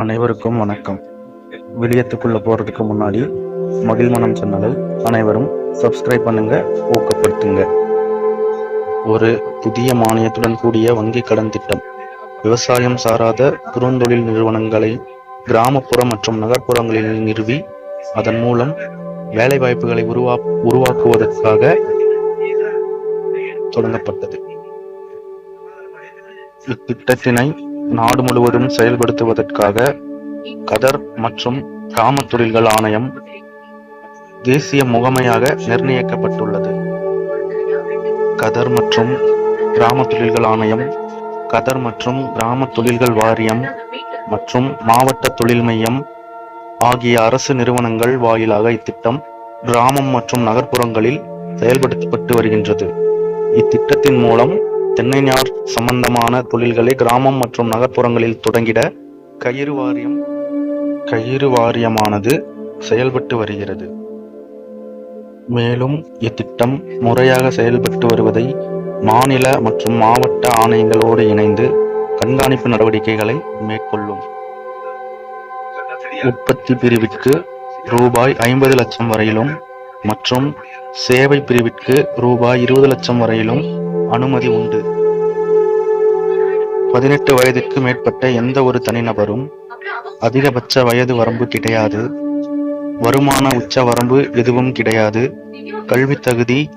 அனைவருக்கும் வணக்கம். வெளியத்துக்குள்ள போறதுக்கு முன்னாடி மகிழ்மனம் சேனலை அனைவரும் சப்ஸ்கிரைப் பண்ணுங்க ஊக்கப்படுத்துங்க. ஒரு புதிய மானியத்துடன் கூடிய வங்கி கடன் திட்டம். விவசாயம் சாராத குறுந்தொழில் நிறுவனங்களை கிராமப்புற மற்றும் நகர்ப்புறங்களில் நிறுவி அதன் மூலம் வேலை வாய்ப்புகளை உருவா உருவாக்குவதற்காக தொடங்கப்பட்டது. இத்திட்டத்தினை நாடு முழுவதும் செயல்படுத்துவதற்காக கதர் மற்றும் கிராம தொழில்கள் ஆணையம் தேசிய முகமையாக நிர்ணயிக்கப்பட்டுள்ளது. கதர் மற்றும் கிராம தொழில்கள் ஆணையம் கதர் மற்றும் கிராம தொழில்கள் வாரியம் மற்றும் மாவட்ட தொழில் மையம் ஆகிய அரசு நிறுவனங்கள் வாயிலாக இத்திட்டம் கிராமம் மற்றும் நகர்ப்புறங்களில் செயல்படுத்தப்பட்டு வருகின்றது. இத்திட்டத்தின் மூலம் தென்னைஞார் சம்பந்தமான தொழில்களை கிராமம் மற்றும் நகர்ப்புறங்களில் தொடங்கிட கயிறு வாரியம் கயிறு வாரியமானது செயல்பட்டு வருகிறது. மேலும் இத்திட்டம் முறையாக செயல்பட்டு வருவதை மாநில மற்றும் மாவட்ட ஆணையங்களோடு இணைந்து கண்காணிப்பு நடவடிக்கைகளை மேற்கொள்ளும். உற்பத்தி பிரிவிற்கு ரூபாய் ஐம்பது லட்சம் வரையிலும் மற்றும் சேவை பிரிவிற்கு ரூபாய் இருபது லட்சம் வரையிலும் அனுமதி உண்டு. பதினெட்டு வயதுக்கு மேற்பட்ட எந்த ஒரு தனிநபரும் அதிகபட்ச வயது வரம்பு கிடையாது. வருமான உச்ச வரம்பு எதுவும் கிடையாது. கல்வி தகுதி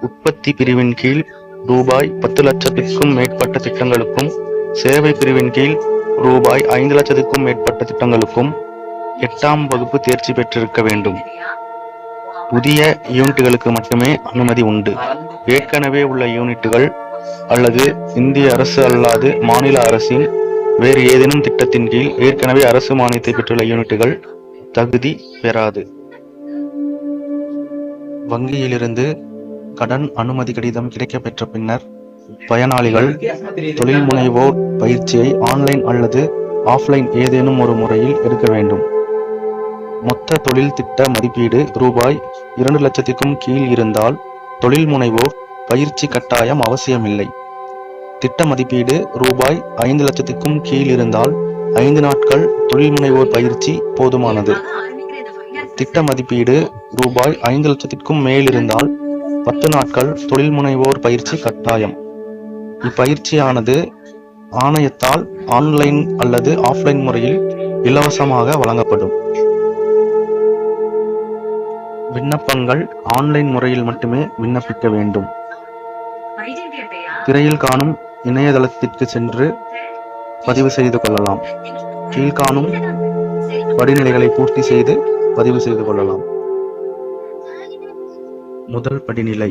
உற்பத்தி பிரிவின் கீழ் ரூபாய் பத்து லட்சத்துக்கும் மேற்பட்ட திட்டங்களுக்கும் சேவை பிரிவின் கீழ் ரூபாய் ஐந்து லட்சத்துக்கும் மேற்பட்ட திட்டங்களுக்கும் எட்டாம் வகுப்பு தேர்ச்சி பெற்றிருக்க வேண்டும். புதிய யூனிட்டுகளுக்கு மட்டுமே அனுமதி உண்டு. ஏற்கனவே உள்ள யூனிட்டுகள் அல்லது இந்திய அரசு அல்லாது மாநில அரசின் வேறு ஏதேனும் திட்டத்தின் கீழ் ஏற்கனவே அரசு மானியத்தை பெற்றுள்ள யூனிட்டுகள் தகுதி பெறாது. வங்கியிலிருந்து கடன் அனுமதி கடிதம் கிடைக்கப்பெற்ற பின்னர் பயனாளிகள் தொழில் முனைவோர் பயிற்சியை ஆன்லைன் அல்லது ஆஃப்லைன் ஏதேனும் ஒரு முறையில் எடுக்க வேண்டும். மொத்த தொழில் திட்ட மதிப்பீடு ரூபாய் இரண்டு லட்சத்திற்கும் கீழ் இருந்தால் தொழில் முனைவோர் பயிற்சி கட்டாயம் அவசியமில்லை. திட்ட மதிப்பீடு ரூபாய் ஐந்து லட்சத்திற்கும் கீழ் இருந்தால் ஐந்து நாட்கள் தொழில் முனைவோர் பயிற்சி போதுமானது. திட்ட மதிப்பீடு ரூபாய் ஐந்து லட்சத்திற்கும் மேல் இருந்தால் பத்து நாட்கள் தொழில் முனைவோர் பயிற்சி கட்டாயம். இப்பயிற்சியானது ஆணையத்தால் ஆன்லைன் அல்லது ஆஃப்லைன் முறையில் இலவசமாக வழங்கப்படும். விண்ணப்பங்கள் ஆன்லைன் முறையில் மட்டுமே விண்ணப்பிக்க வேண்டும். திரையில் காணும் இணையதளத்திற்கு சென்று பதிவு செய்து கொள்ளலாம். கீழ்காணும் படிநிலைகளை பூர்த்தி செய்து பதிவு செய்து கொள்ளலாம். முதல் படிநிலை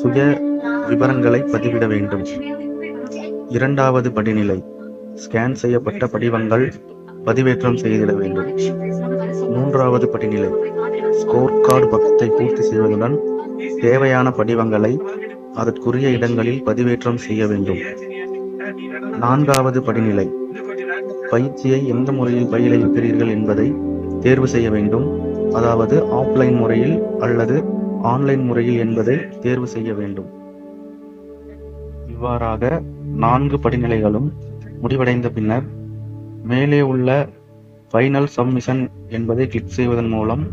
சுய விவரங்களை பதிவிட வேண்டும். இரண்டாவது படிநிலை ஸ்கேன் செய்யப்பட்ட படிவங்கள் பதிவேற்றம் செய்திட வேண்டும். மூன்றாவது படிநிலை ஸ்கோர் கார்டு பக்கத்தை பூர்த்தி செய்வதுடன் தேவையான படிவங்களை அதற்குரிய இடங்களில் பதிவேற்றம் செய்ய வேண்டும். நான்காவது படிநிலை. பயிற்சியை எந்த முறையில் பயில இருக்கிறீர்கள் என்பதை தேர்வு செய்ய வேண்டும். அதாவது ஆஃப்லைன் முறையில் அல்லது ஆன்லைன் முறையில் என்பதை தேர்வு செய்ய வேண்டும். இவ்வாறாக நான்கு படிநிலைகளும் முடிவடைந்த பின்னர் மேலே உள்ள ஃபைனல் சப்மிஷன் என்பதை கிளிக் செய்வதன் மூலம்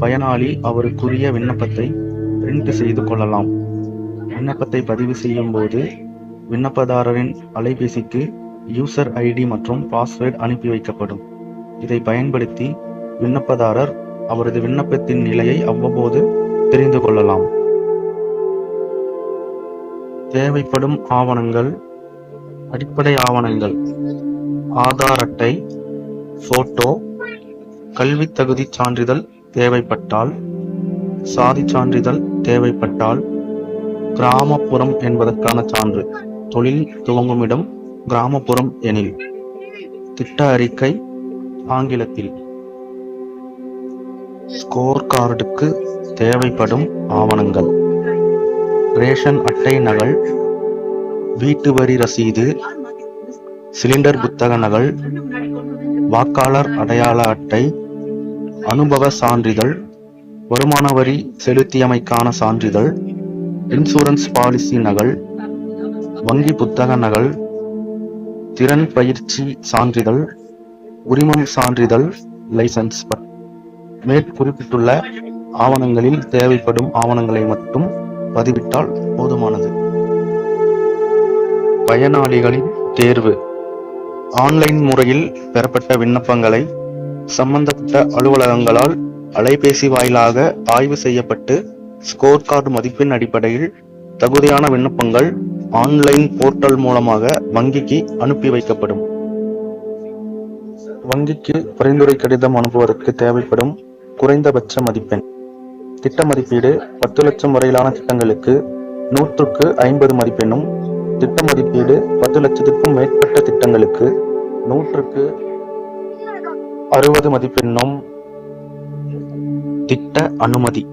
பயனாளி அவருக்குரிய விண்ணப்பத்தை பிரிண்ட் செய்து கொள்ளலாம். விண்ணப்பத்தை பதிவு செய்யும் போது விண்ணப்பதாரரின் அலைபேசிக்கு யூசர் ஐடி மற்றும் பாஸ்வேர்டு அனுப்பி வைக்கப்படும். இதை பயன்படுத்தி விண்ணப்பதாரர் அவரது விண்ணப்பத்தின் நிலையை அவ்வப்போது தெரிந்து கொள்ளலாம். தேவைப்படும் ஆவணங்கள் அடிப்படை ஆவணங்கள் ஆதார் அட்டை போட்டோ கல்வி தகுதி சான்றிதழ் தேவைப்பட்டால் சாதி சான்றிதழ் தேவைப்பட்டால் கிராமப்புறம் என்பதற்கான சான்று. தொழில் துவங்குமிடம் கிராமப்புறம் எனில் திட்ட அறிக்கை ஆங்கிலத்தில். ஸ்கோர் கார்டுக்கு தேவைப்படும் ஆவணங்கள். ரேஷன் அட்டை நகல் வீட்டு வரி ரசீது சிலிண்டர் புத்தக நகல் வாக்காளர் அடையாள அட்டை அனுபவ சான்றிதழ் வருமான வரி செலுத்தியமைக்கான சான்றிதழ் இன்சூரன்ஸ் பாலிசி நகல் வங்கி புத்தக நகல் திறன் பயிற்சி சான்றிதழ் உரிமம் சான்றிதழ் லைசன்ஸ் மேற்குறிப்பிட்டுள்ள ஆவணங்களில் தேவைப்படும் ஆவணங்களை மட்டும் பதிவிட்டால் போதுமானது. பயனாளிகளின் தேர்வு. ஆன்லைன் முறையில் பெறப்பட்ட விண்ணப்பங்களை சம்பந்தப்பட்ட அலுவலகங்களால் அலைபேசி வாயிலாக ஆய்வு செய்யப்பட்டு ஸ்கோர் கார்டு மதிப்பின் அடிப்படையில் தகுதியான விண்ணப்பங்கள் ஆன்லைன் போர்ட்டல் மூலமாக வங்கிக்கு அனுப்பி வைக்கப்படும். வங்கிக்கு பரிந்துரை கடிதம் அனுப்புவதற்கு தேவைப்படும் குறைந்தபட்ச மதிப்பெண். திட்ட மதிப்பீடு பத்து லட்சம் வரையிலான திட்டங்களுக்கு நூற்றுக்கு ஐம்பது மதிப்பெண்ணும் திட்ட மதிப்பீடு பத்து லட்சத்துக்கும் மேற்பட்ட திட்டங்களுக்கு நூற்றுக்கு அறுபது மதிப்பெண்ணும் திட்ட அனுமதி.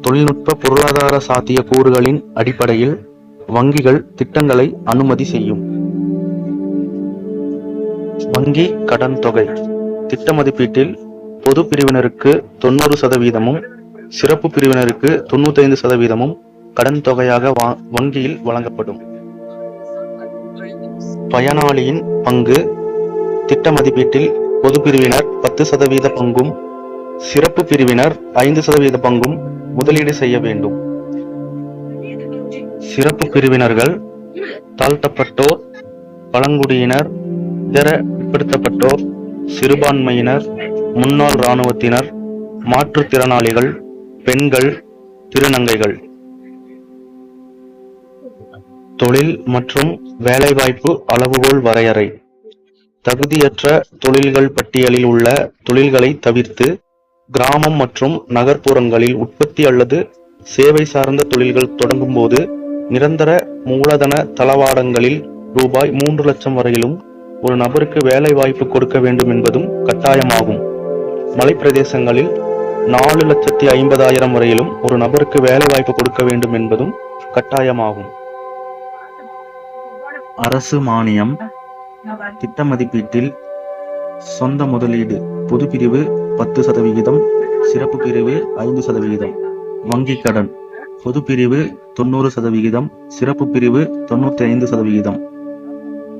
தொழில்நுட்ப பொருளாதார சாத்திய கூறுகளின் அடிப்படையில் வங்கிகள் திட்டங்களை அனுமதி செய்யும். வங்கி கடன் தொகை. திட்ட மதிப்பீட்டில் பொது பிரிவினருக்கு தொண்ணூறு சதவீதமும் சிறப்பு பிரிவினருக்கு தொண்ணூத்தி ஐந்து சதவீதமும் கடன் தொகையாக வா- வங்கியில் வழங்கப்படும். பயனாளியின் பங்கு திட்ட மதிப்பீட்டில் பொது பிரிவினர் பத்து சதவீத பங்கும் சிறப்பு பிரிவினர் ஐந்து சதவீத பங்கும் முதலீடு செய்ய வேண்டும். சிறப்பு பிரிவினர்கள் தாழ்த்தப்பட்டோர் பழங்குடியினர் இதர பிற்படுத்தப்பட்டோர் சிறுபான்மையினர் முன்னாள் இராணுவத்தினர் மாற்றுத்திறனாளிகள் பெண்கள் திருநங்கைகள். தொழில் மற்றும் வேலைவாய்ப்பு அளவுகோல் வரையறை. தகுதியற்ற தொழில்கள் பட்டியலில் உள்ள தொழில்களை தவிர்த்து கிராமம் மற்றும் நகர்ப்புறங்களில் உற்பத்தி அல்லது சேவை சார்ந்த தொழில்கள் தொடங்கும் போது நிரந்தர மூலதன தளவாடங்களில் ரூபாய் மூன்று லட்சம் வரையிலும் ஒரு நபருக்கு வேலை வாய்ப்பு கொடுக்க வேண்டும் என்பதும் கட்டாயமாகும். மலைப்பிரதேசங்களில் நாலு லட்சத்தி ஐம்பதாயிரம் வரையிலும் ஒரு நபருக்கு வேலை வாய்ப்பு கொடுக்க வேண்டும் என்பதும் கட்டாயமாகும். அரசு மானியம் திட்ட மதிப்பீட்டில் சொந்த முதலீடு புதுப்பிரிவு பத்து சதவிகிதம் சிறப்பு பிரிவு ஐந்து சதவிகிதம். வங்கி கடன் பொதுப்பிரிவு தொண்ணூறு சதவிகிதம் சிறப்பு பிரிவு தொண்ணூத்தி ஐந்து சதவிகிதம்.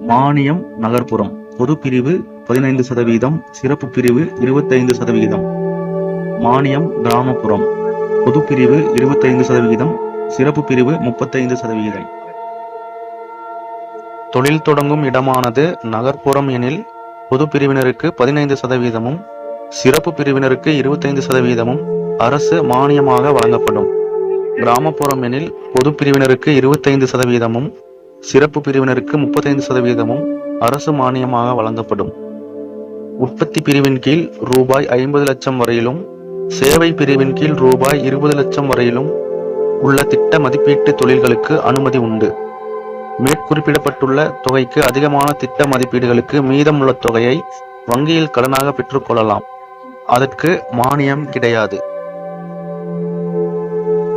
மானியம் நகர்ப்புறம் பொதுப்பிரிவு பதினைந்து சதவீதம் சிறப்பு பிரிவு இருபத்தைந்து சதவிகிதம். மானியம் கிராமப்புறம் பொதுப்பிரிவு இருபத்தைந்து சதவிகிதம் சிறப்பு பிரிவு முப்பத்தைந்து சதவிகிதம். தொழில் தொடங்கும் இடமானது நகர்ப்புறம் எனில் பொது பிரிவினருக்கு பதினைந்து சதவீதமும் சிறப்பு பிரிவினருக்கு இருபத்தைந்து சதவீதமும் அரசு மானியமாக வழங்கப்படும். கிராமப்புறம் எனில் பொது பிரிவினருக்கு இருபத்தைந்து சதவீதமும் சிறப்பு பிரிவினருக்கு முப்பத்தைந்து சதவீதமும் அரசு மானியமாக வழங்கப்படும். உற்பத்தி பிரிவின் கீழ் ரூபாய் ஐம்பது லட்சம் வரையிலும் சேவை பிரிவின் கீழ் ரூபாய் இருபது லட்சம் வரையிலும் உள்ள திட்ட மதிப்பீட்டு தொழில்களுக்கு அனுமதி உண்டு. மேற்குறிப்பிடப்பட்டுள்ள தொகைக்கு அதிகமான திட்ட மதிப்பீடுகளுக்கு மீதமுள்ள தொகையை வங்கியில் கடனாக பெற்றுக்கொள்ளலாம். அதற்கு மானியம் கிடையாது.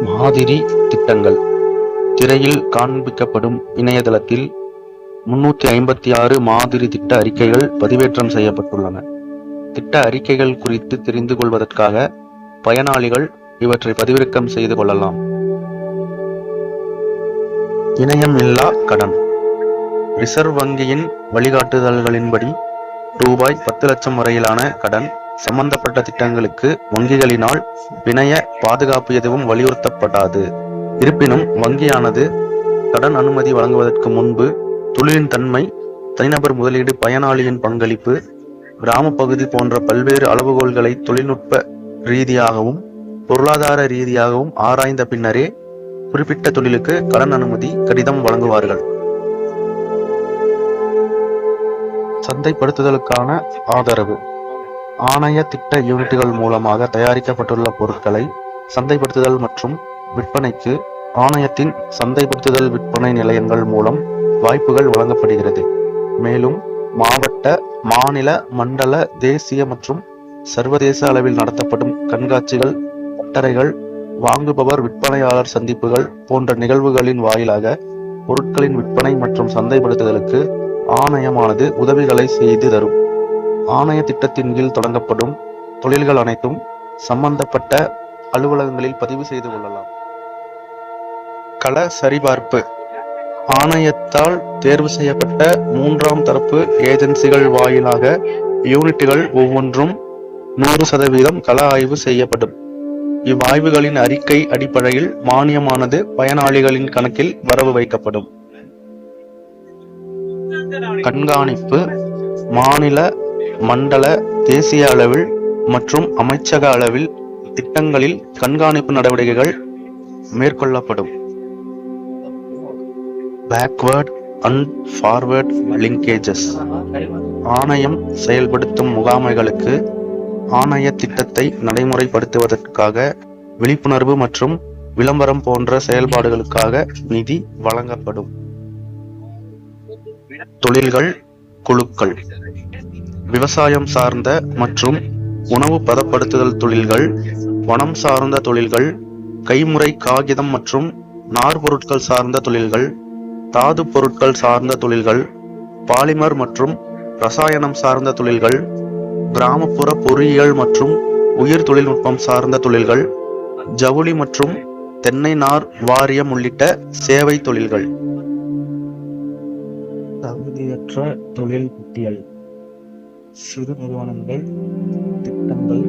மாதிரி திட்டங்கள். திரையில் காண்பிக்கப்படும் இணையதளத்தில் முன்னூத்தி ஐம்பத்தி ஆறு மாதிரி திட்ட அறிக்கைகள் பதிவேற்றம் செய்யப்பட்டுள்ளன. திட்ட அறிக்கைகள் குறித்து தெரிந்து கொள்வதற்காக பயனாளிகள் இவற்றை பதிவிறக்கம் செய்து கொள்ளலாம். இணையம் இல்லா கடன். ரிசர்வ் வங்கியின் வழிகாட்டுதல்களின்படி ரூபாய் பத்து லட்சம் வரையிலான கடன் சம்பந்தப்பட்ட திட்டங்களுக்கு வங்கிகளினால் பிணைய பாதுகாப்பு எதுவும் வலியுறுத்தப்படாது. இருப்பினும் வங்கியானது கடன் அனுமதி வழங்குவதற்கு முன்பு தொழிலின் தன்மை தனிநபர் முதலீடு பயனாளியின் பங்களிப்பு கிராம பகுதி போன்ற பல்வேறு அளவுகோல்களை தொழில்நுட்ப ரீதியாகவும் பொருளாதார ரீதியாகவும் ஆராய்ந்த பின்னரே குறிப்பிட்ட தொழிலுக்கு கடன் அனுமதி கடிதம் வழங்குவார்கள். சந்தைப்படுத்துதலுக்கான ஆதரவு. ஆணைய திட்ட யூனிட்டுகள் மூலமாக தயாரிக்கப்பட்டுள்ள பொருட்களை சந்தைப்படுத்துதல் மற்றும் விற்பனைக்கு ஆணையத்தின் சந்தைப்படுத்துதல் விற்பனை நிலையங்கள் மூலம் வாய்ப்புகள் வழங்கப்படுகிறது. மேலும் மாவட்ட மாநில மண்டல தேசிய மற்றும் சர்வதேச அளவில் நடத்தப்படும் கண்காட்சிகள் பட்டறைகள் வாங்குபவர் விற்பனையாளர் சந்திப்புகள் போன்ற நிகழ்வுகளின் வாயிலாக பொருட்களின் விற்பனை மற்றும் சந்தைப்படுத்துதலுக்கு ஆணையமானது உதவிகளை செய்து தரும். ஆணைய திட்டத்தின் கீழ் தொடங்கப்படும் தொழில்கள் அனைத்தும் சம்பந்தப்பட்ட அலுவலகங்களில் பதிவு செய்து கொள்ளலாம். கள சரிபார்ப்பு. ஆணையத்தால் தேர்வு செய்யப்பட்ட மூன்றாம் தரப்பு ஏஜென்சிகள் வாயிலாக யூனிட்டுகள் ஒவ்வொன்றும் நூறு சதவீதம் கள ஆய்வு செய்யப்படும். இவ்வாய்வுகளின் அறிக்கை அடிப்படையில் மானியமானது பயனாளிகளின் கணக்கில் வரவு வைக்கப்படும். கண்காணிப்பு மாநில மண்டல தேசிய அளவில் மற்றும் அமைச்சக அளவில் திட்டங்களில் கண்காணிப்பு நடவடிக்கைகள் மேற்கொள்ளப்படும். பேக்வேர்ட் அண்ட் ஃபார்வர்ட் லிங்கேஜஸ் ஆணையம் செயல்படுத்தும் முகாமைகளுக்கு ஆணைய திட்டத்தை நடைமுறைப்படுத்துவதற்காக விழிப்புணர்வு மற்றும் விளம்பரம் போன்ற செயல்பாடுகளுக்காக நிதி வழங்கப்படும். தொழில்கள் குழுக்கள் விவசாயம் சார்ந்த மற்றும் உணவு பதப்படுத்துதல் தொழில்கள் வனம் சார்ந்த தொழில்கள் கைமுறை காகிதம் மற்றும் நார் பொருட்கள் சார்ந்த தொழில்கள் தாது பொருட்கள் சார்ந்த தொழில்கள் பாலிமர் மற்றும் ரசாயனம் சார்ந்த தொழில்கள் கிராமப்புற பொறியியல் மற்றும் உயிர் தொழில்நுட்பம் சார்ந்த தொழில்கள் ஜவுளி மற்றும் தென்னை நார் வாரியம் உள்ளிட்ட சேவை தொழில்கள். தகுதியற்ற தொழில் பட்டியல். சிறு நிறுவனங்கள் திட்டங்கள்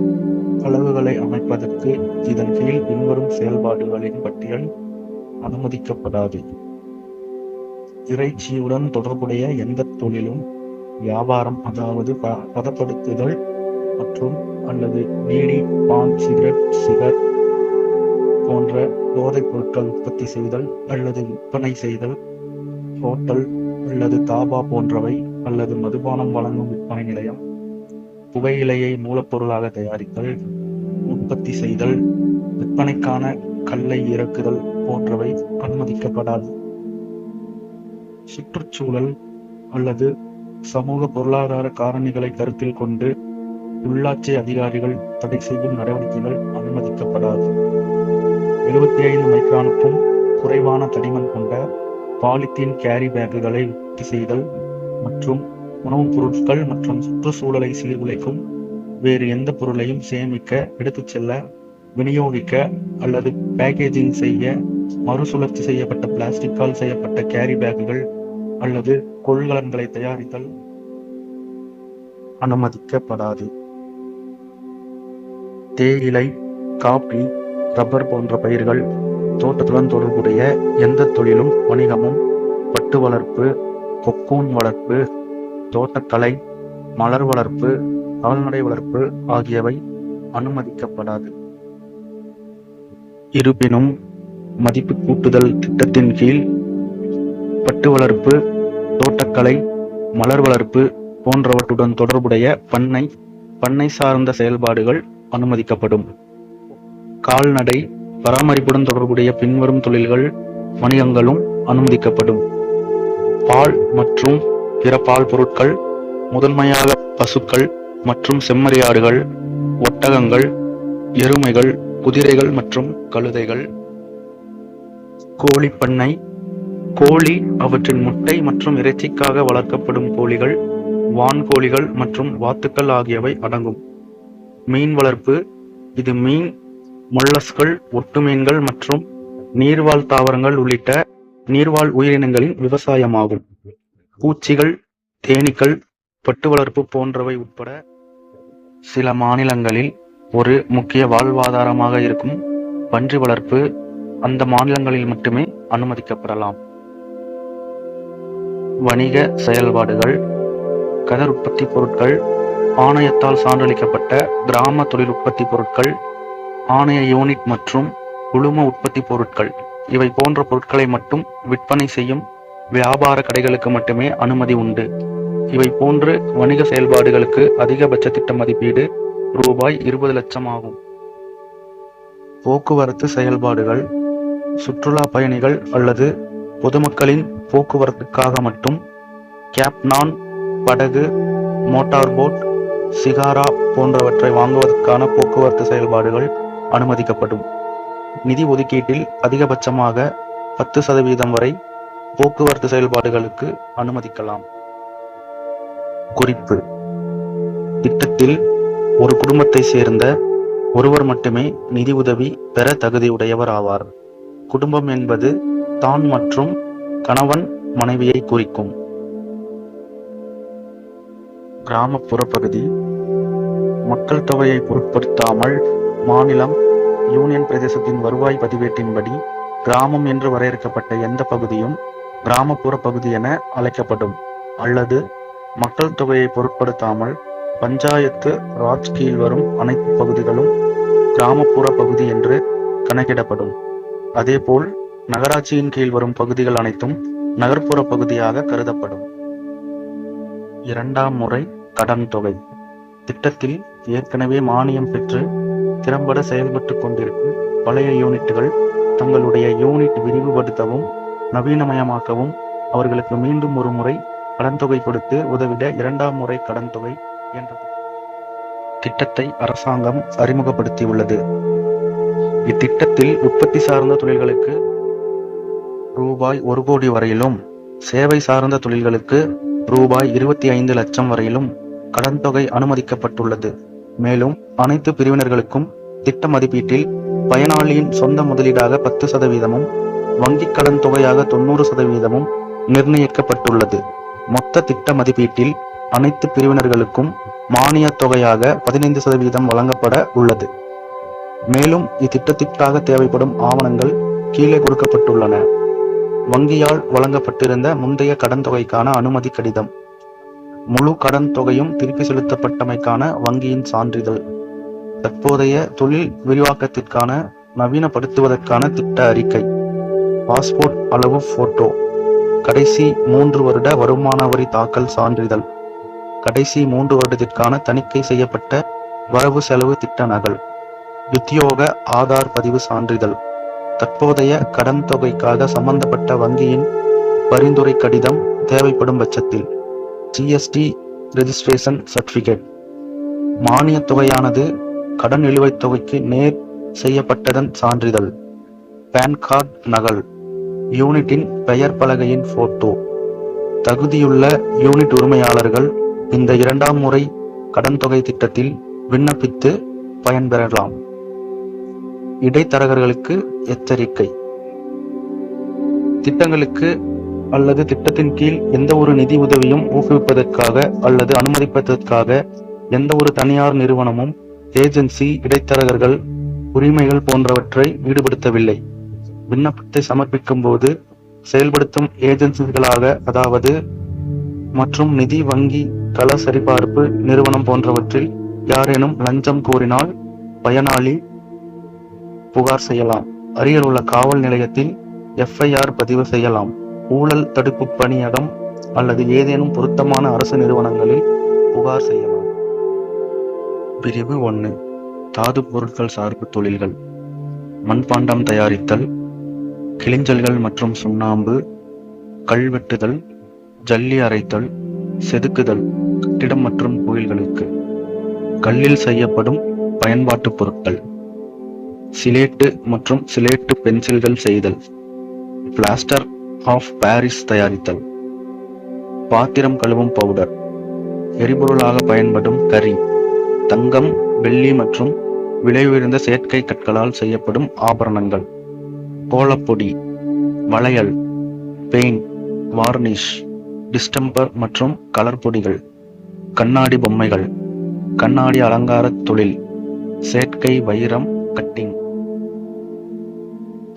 அளவுகளை அமைப்பதற்கு இதன் கீழ் பின்வரும் செயல்பாடுகளின் பட்டியல் அனுமதிக்கப்படாது. இறைச்சியுடன் தொடர்புடைய எந்த தொழிலும் வியாபாரம் அதாவது ப- பதப்படுத்துதல் மற்றும் அல்லது பீடி பான் சிகரெட் சிகர் போன்ற போதைப் பொருட்கள் உற்பத்தி செய்தல் அல்லது விற்பனை செய்தல் ஹோட்டல் அல்லது தாபா போன்றவை அல்லது மதுபானம் வழங்கும் விற்பனை நிலையம் புகையிலையை மூலப்பொருளாக தயாரித்தல் உற்பத்தி செய்தல் விற்பனைக்கான கல்லை இறக்குதல் போன்றவை அனுமதிக்கப்படாது. சுற்றுச்சூழல் அல்லது சமூக பொருளாதார காரணிகளை கருத்தில் கொண்டு உள்ளாட்சி அதிகாரிகள் தடை செய்யும் நடவடிக்கைகள் அனுமதிக்கப்படாது. எழுபத்தி ஐந்து மைக்ரானுக்கும் குறைவான தடிமன் கொண்ட பாலித்தீன் கேரி பேக்குகளை உற்பத்தி செய்தல் மற்றும் உணவுப் பொருட்கள் மற்றும் சுற்றுச்சூழலை சீர்குலைக்கும் வேறு எந்த பொருளையும் சேமிக்க எடுத்துச் செல்ல விநியோகிக்க அல்லது பேக்கேஜிங் செய்ய மறுசுழற்சி செய்யப்பட்ட பிளாஸ்டிக்கால் செய்யப்பட்ட கேரி பேக்குகள் அல்லது கொள்கலன்களை தயாரித்தல் அனுமதிக்கப்படாது. தேயிலை காபி ரப்பர் போன்ற பயிர்கள் தோட்டத்துடன் தொடர்புடைய எந்த தொழிலும் வணிகமும் பட்டு வளர்ப்பு கொக்கூன் வளர்ப்பு தோட்டக்கலை மலர் வளர்ப்பு கால்நடை வளர்ப்பு ஆகியவை அனுமதிக்கப்படாது. இருப்பினும் மதிப்பு கூட்டுதல் திட்டத்தின் கீழ் பட்டு வளர்ப்பு தோட்டக்கலை மலர் வளர்ப்பு போன்றவற்றுடன் தொடர்புடைய பண்ணை பண்ணை சார்ந்த செயல்பாடுகள் அனுமதிக்கப்படும். கால்நடை பராமரிப்புடன் தொடர்புடைய பின்வரும் தொழில்கள் வணிகங்களும் அனுமதிக்கப்படும். பால் மற்றும் பிற பால் பொருட்கள் முதன்மையாக பசுக்கள் மற்றும் செம்மறியாடுகள் ஒட்டகங்கள் எருமைகள் குதிரைகள் மற்றும் கழுதைகள். கோழிப்பண்ணை கோழி அவற்றின் முட்டை மற்றும் இறைச்சிக்காக வளர்க்கப்படும் கோழிகள் வான்கோழிகள் மற்றும் வாத்துக்கள் ஆகியவை அடங்கும். மீன் வளர்ப்பு இது மீன் மொல்லஸ்கள் ஒட்டுமீன்கள் மற்றும் நீர்வாழ் தாவரங்கள் உள்ளிட்ட நீர்வாழ் உயிரினங்களின் விவசாயமாகும். பூச்சிகள் தேனீக்கள் பட்டு வளர்ப்பு போன்றவை உட்பட சில மாநிலங்களில் ஒரு முக்கிய வாழ்வாதாரமாக இருக்கும். பன்றி வளர்ப்பு அந்த மாநிலங்களில் மட்டுமே அனுமதிக்கப்படலாம். வணிக செயல்பாடுகள் கதர் உற்பத்தி பொருட்கள் ஆணையத்தால் சான்றளிக்கப்பட்ட கிராம தொழில் உற்பத்தி பொருட்கள் ஆணைய யூனிட் மற்றும் குழும உற்பத்தி பொருட்கள். இவை போன்ற பொருட்களை மட்டும் விற்பனை செய்யும் வியாபார கடைகளுக்கு மட்டுமே அனுமதி உண்டு. இவை போன்று வணிக செயல்பாடுகளுக்கு அதிகபட்ச திட்ட மதிப்பீடு ரூபாய் இருபது லட்சம் ஆகும். போக்குவரத்து செயல்பாடுகள் சுற்றுலா பயணிகள் அல்லது பொதுமக்களின் போக்குவரத்துக்காக மட்டும் கேப்னான் படகு மோட்டார் போட் சிகாரா போன்றவற்றை வாங்குவதற்கான போக்குவரத்து செயல்பாடுகள் அனுமதிக்கப்படும். நிதி ஒதுக்கீட்டில் அதிகபட்சமாக பத்து சதவீதம் வரை போக்குவரத்து செயல்பாடுகளுக்கு அனுமதிக்கலாம். குறிப்பு. திட்டத்தில் ஒரு குடும்பத்தை சேர்ந்த ஒருவர் மட்டுமே நிதி உதவி பெற தகுதியுடையவர் ஆவார். குடும்பம் என்பது தான் மற்றும் கணவன் மனைவியை குறிக்கும். கிராமப்புற பகுதி. மக்கள் தொகையை பொருட்படுத்தாமல் மாநிலம் யூனியன் பிரதேசத்தின் வருவாய் பதிவேட்டின்படி கிராமம் என்று வரையறுக்கப்பட்ட எந்த பகுதியும் கிராமப்புற பகுதி என அழைக்கப்படும். அல்லது மக்கள் தொகையை பொருட்படுத்தாமல் பஞ்சாயத்து ராஜ் கீழ் வரும் அனைத்து பகுதிகளும் கிராமப்புற பகுதி என்று கணக்கிடப்படும். அதேபோல் நகராட்சியின் கீழ் வரும் பகுதிகள் அனைத்தும் நகர்ப்புற பகுதியாக கருதப்படும். இரண்டாம் முறை கடன் தொகை. திட்டத்தில் ஏற்கனவே மானியம் பெற்று திறம்பட செயல்பட்டுக் கொண்டிருக்கும் பழைய யூனிட்டுகள் தங்களுடைய யூனிட் விரிவுபடுத்தவும் நவீனமயமாக்கவும் அவர்களுக்கு மீண்டும் ஒரு முறை கடன் தொகை கொடுத்து உதவிட இரண்டாம் முறை கடன் தொகை என்ற திட்டத்தை அரசாங்கம் அறிமுகப்படுத்தியுள்ளது. இத்திட்டத்தில் உற்பத்தி சார்ந்த தொழில்களுக்கு ரூபாய் ஒரு கோடி வரையிலும் சேவை சார்ந்த தொழில்களுக்கு ரூபாய் இருபத்தி ஐந்து லட்சம் வரையிலும் கடன் தொகை அனுமதிக்கப்பட்டுள்ளது. மேலும் அனைத்து பிரிவினர்களுக்கும் திட்ட மதிப்பீட்டில் பயனாளியின் சொந்த முதலீடாக பத்து சதவீதமும் வங்கிக் கடன் தொகையாக தொண்ணூறு சதவீதமும் நிர்ணயிக்கப்பட்டுள்ளது. மொத்த திட்ட மதிப்பீட்டில் அனைத்து பிரிவினர்களுக்கும் மானியத் தொகையாக பதினைந்து சதவீதம் வழங்கப்பட உள்ளது. மேலும் இத்திட்டத்திற்காக தேவைப்படும் ஆவணங்கள் கீழே கொடுக்கப்பட்டுள்ளன. வங்கியால் வழங்கப்பட்டிருந்த முந்தைய கடன் தொகைக்கான அனுமதி கடிதம். முழு கடன் தொகையும் திருப்பி செலுத்தப்பட்டமைக்கான வங்கியின் சான்றிதழ். தற்போதைய தொழில் விரிவாக்கத்திற்கான நவீனப்படுத்துவதற்கான திட்ட அறிக்கை. பாஸ்போர்ட் அளவு போட்டோ. கடைசி மூன்று வருட வருமான வரி தாக்கல் சான்றிதழ். கடைசி மூன்று வருடத்திற்கான தணிக்கை செய்யப்பட்ட வரவு செலவு திட்ட நகல். உத்தியோக ஆதார் பதிவு சான்றிதழ். தற்போதைய கடன் தொகைக்காக சம்பந்தப்பட்ட வங்கியின் பரிந்துரை கடிதம் தேவைப்படும் பட்சத்தில் ஜிஎஸ்டி ரெஜிஸ்ட்ரேஷன் சர்டிபிகேட் மானியத் தொகையானது கடன் நிலுவைத் தொகைக்கு நேர் செய்யப்பட்டதன் சான்றிதழ். பான் கார்டு நகல். யூனிட்டின் பெயர் பலகையின் போட்டோ தகுதியுள்ள யூனிட் உரிமையாளர்கள் இந்த இரண்டாம் முறை கடன் தொகை திட்டத்தில் விண்ணப்பித்து பயன்பெறலாம். இடைத்தரகர்களுக்கு எச்சரிக்கை. திட்டங்களுக்கு அல்லது திட்டத்தின் கீழ் எந்த ஒரு நிதி உதவியும் ஊக்குவிப்பதற்காக அல்லது அனுமதிப்பதற்காக எந்த ஒரு தனியார் நிறுவனமும் ஏஜென்சி இடைத்தரகர்கள் உரிமைகள் போன்றவற்றை ஈடுபடுத்தவில்லை. விண்ணப்பத்தை சமர்ப்பிக்கும் போது செயல்படுத்தும் ஏஜென்சிகளாக அதாவது மற்றும் நிதி வங்கி கள சரிபார்ப்பு நிறுவனம் போன்றவற்றில் யாரேனும் லஞ்சம் கோரினால் பயனாளி புகார் செய்யலாம். அரியர் உள்ள காவல் நிலையத்தில் எஃப்ஐஆர் பதிவு செய்யலாம். ஊழல் தடுப்பு பணியகம் அல்லது ஏதேனும் பொருத்தமான அரசு நிறுவனங்களில் புகார் செய்யலாம். பிரிவு ஒன்று. தாது பொருட்கள் சார்பு தொழில்கள். மண்பாண்டம் தயாரித்தல் கிளிஞ்சல்கள் மற்றும் சுண்ணாம்பு கல்வெட்டுதல் ஜல்லி அரைத்தல் செதுக்குதல் கட்டிடம் மற்றும் கோயில்களுக்கு. கல்லில் செய்யப்படும் பயன்பாட்டுப் பொருட்கள். சிலேட்டு மற்றும் சிலேட்டு பென்சில்கள் செய்தல். பிளாஸ்டர் ஆஃப் பாரிஸ் தயாரித்தல். பாத்திரம் கழுவும் பவுடர். எரிபொருளாக பயன்படும் கரி தங்கம் வெள்ளி மற்றும் விலை உயர்ந்த செயற்கை கற்களால் செய்யப்படும் ஆபரணங்கள். கோலப்பொடி வளையல் பெயிண்ட் வார்னிஷ் டிஸ்டம்பர் மற்றும் கலர் பொடிகள். கண்ணாடி பொம்மைகள். கண்ணாடி அலங்கார தொழில். செயற்கை வைரம் கட்டிங்.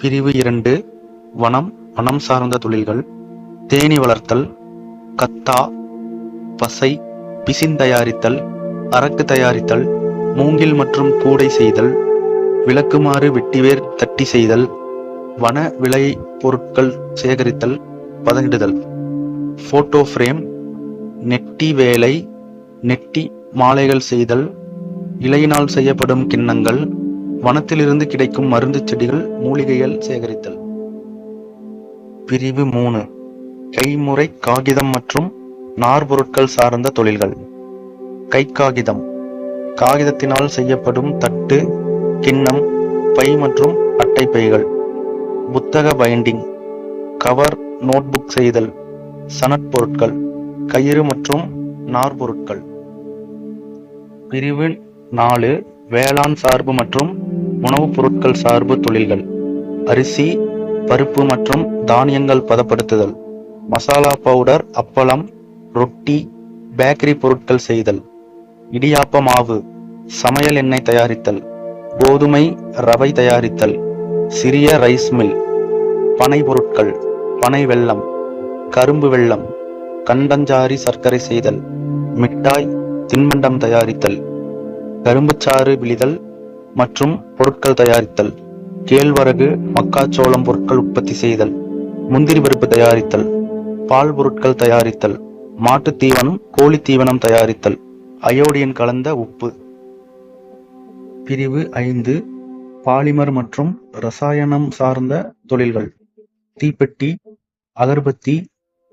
பிரிவு இரண்டு வனம் வனம் சார்ந்த தொழில்கள் தேனி வளர்த்தல் கத்தா பசை பிசின் தயாரித்தல் அரக்கு தயாரித்தல் மூங்கில் மற்றும் கூடை செய்தல் விளக்குமாறு வெட்டிவேர் தட்டி செய்தல் வன விளை பொருட்கள் சேகரித்தல் பதனிடுதல். போட்டோ ஃப்ரேம் நெட்டி வேலை நெட்டி மாலைகள் செய்தல் இலையினால் செய்யப்படும் கிண்ணங்கள் வனத்திலிருந்து கிடைக்கும் மருந்து செடிகள் மூலிகைகள் சேகரித்தல். பிரிவு மூணு. கைமுறை காகிதம் மற்றும் நார் பொருட்கள் சார்ந்த தொழில்கள். கை காகிதம் காகிதத்தினால் செய்யப்படும் தட்டு கிண்ணம் பை மற்றும் அட்டை பைகள். புத்தக பைண்டிங் கவர் நோட்புக் செய்தல். சனட் பொருட்கள். கயிறு மற்றும் நார் பொருட்கள். பிரிவு நாலு. வேளாண் சார்பு மற்றும் உணவுப் பொருட்கள் சார்பு தொழில்கள் அரிசி பருப்பு மற்றும் தானியங்கள் பதப்படுத்துதல் மசாலா பவுடர் அப்பளம் ரொட்டி பேக்கரி பொருட்கள் செய்தல் இடியாப்ப மாவு சமையல் எண்ணெய் தயாரித்தல் கோதுமை ரவை தயாரித்தல் சிறிய ரைஸ் மில் பனை பொருட்கள் பனை வெல்லம் கரும்பு வெள்ளம் கண்டஞ்சாரி சர்க்கரை செய்தல் மிட்டாய் தின்பண்டம் தயாரித்தல் கரும்புச்சாறு விழிதல் மற்றும் பொருட்கள் தயாரித்தல். கேழ்வரகு மக்காச்சோளம் பொருட்கள் உற்பத்தி செய்தல். முந்திரி பருப்பு தயாரித்தல். பால் பொருட்கள் தயாரித்தல். மாட்டுத் தீவனம் கோழி தீவனம் தயாரித்தல். அயோடின் கலந்த உப்பு. பிரிவு ஐந்து பாலிமர் மற்றும் ரசாயனம் சார்ந்த தொழில்கள். தீப்பெட்டி அகர்பத்தி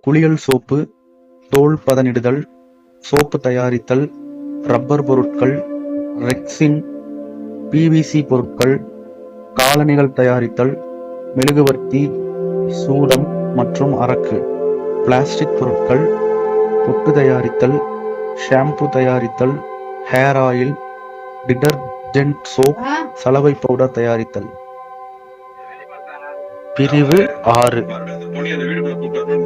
குளியல் சோப்பு தோல் பதனிடுதல் சோப்பு தயாரித்தல் ரப்பர் பொருட்கள் ரெக்சின் பிவிசி பொருட்கள் காலணிகள் தயாரித்தல் மெழுகுவர்த்தி சூடம் மற்றும் அரக்கு பிளாஸ்டிக் பொருட்கள் பொட்டு தயாரித்தல் ஷாம்பு தயாரித்தல் ஹேர் ஆயில் டிடர்ஜென்ட் சோப் சலவை பவுடர் தயாரித்தல். பிரிவு ஆறு.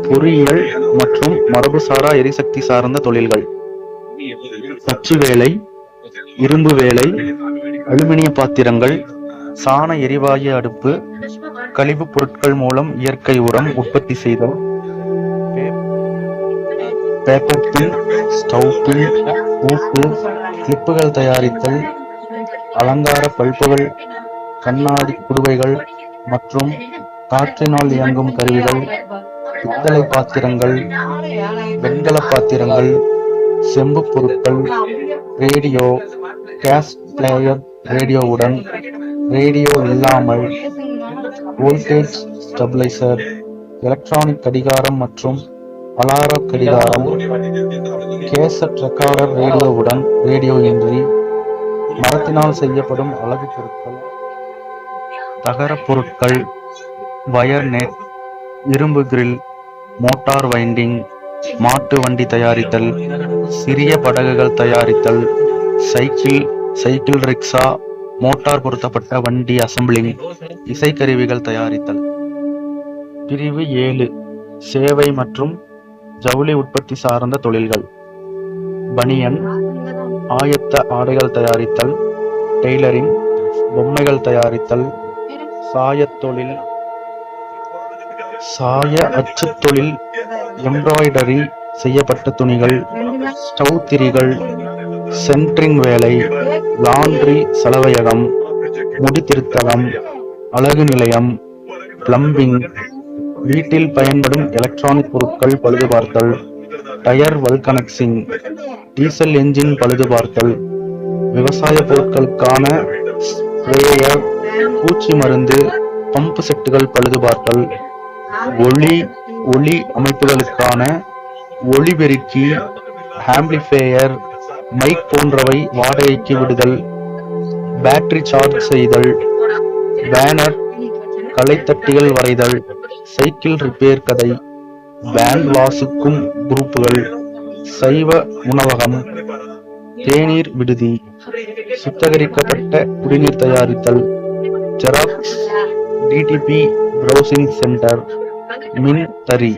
பொறியியல் மற்றும் மரபுசாரா எரிசக்தி சார்ந்த தொழில்கள். அச்சு வேலை இரும்பு வேலை அலுமினிய பாத்திரங்கள் சாண எரிவாயு அடுப்பு கழிவுப் பொருட்கள் மூலம் இயற்கை உரம் உற்பத்தி செய்தல் பேப்பர் பின் ஸ்டவ் பின் ஊக்கு கிளிப்புகள் தயாரித்தல் அலங்கார பல்புகள் கண்ணாடி குடுவைகள் மற்றும் காற்றினால் இயங்கும் கருவிகள் பித்தளை பாத்திரங்கள் வெண்கல பாத்திரங்கள் செம்பு பொருட்கள் ரேடியோ கேஸ் பிளேயர் ரேடியோவுடன் ரேடியோ இல்லாமல் வோல்டேஜ் ஸ்டெபிளைசர் எலக்ட்ரானிக் கடிகாரம் மற்றும் அலார கடிகாரம் கேசட் ரெக்கார்டர் ரேடியோவுடன் ரேடியோ இன்றி மரத்தினால் செய்யப்படும் அழகு பொருட்கள் தகரப் பொருட்கள் வயர் நெட் இரும்பு கிரில் மோட்டார் வைண்டிங் மாட்டு வண்டி தயாரித்தல் சிறிய படகுகள் தயாரித்தல் சைக்கிள் சைக்கிள் ரிக்ஷா மோட்டார் பொருத்தப்பட்ட வண்டி அசம்பிளிங் இசைக்கருவிகள் தயாரித்தல். பிரிவு ஏழு சேவை மற்றும் ஜவுளி உற்பத்தி சார்ந்த தொழில்கள். பனியன் ஆயத்த ஆடைகள் தயாரித்தல் டெய்லரிங் பொம்மைகள் தயாரித்தல் சாயத்தொழில் சாய அச்சு தொழில் எம்ப்ராய்டரி செய்யப்பட்ட துணிகள் ஸ்டவ் திரிகள் சென்ட்ரிங் வேலை லாண்ட்ரி சலவையகம் முடித்திருத்தகம் அழகு நிலையம் பிளம்பிங் வீட்டில் பயன்படும் எலக்ட்ரானிக் பொருட்கள் பழுதுபார்த்தல் டயர் வல்கனெக்சிங் டீசல் என்ஜின் பழுதுபார்த்தல் விவசாய பொருட்களுக்கான ஸ்ப்ரேயர் பூச்சி மருந்து பம்பு செட்டுகள் பழுதுபார்த்தல் ஒளி ஒளி அமைப்புகளுக்கான ஒளிபெருக்கி ஆம்பிளிஃபையர் மைக் போன்றவை வாடகைக்கு விடுதல் பேட்டரி சார்ஜ் செய்தல் பேனர் கலைத்தட்டிகள் வரைதல் சைக்கிள் ரிப்பேர் கதை பேண்ட் வாசிக்கும் குரூப்புகள் சைவ உணவகம் தேநீர் விடுதி சுத்திகரிக்கப்பட்ட குடிநீர் தயாரித்தல் ஜெராக்ஸ் டிடிபி ப்ரௌசிங் சென்டர் மின் தறி.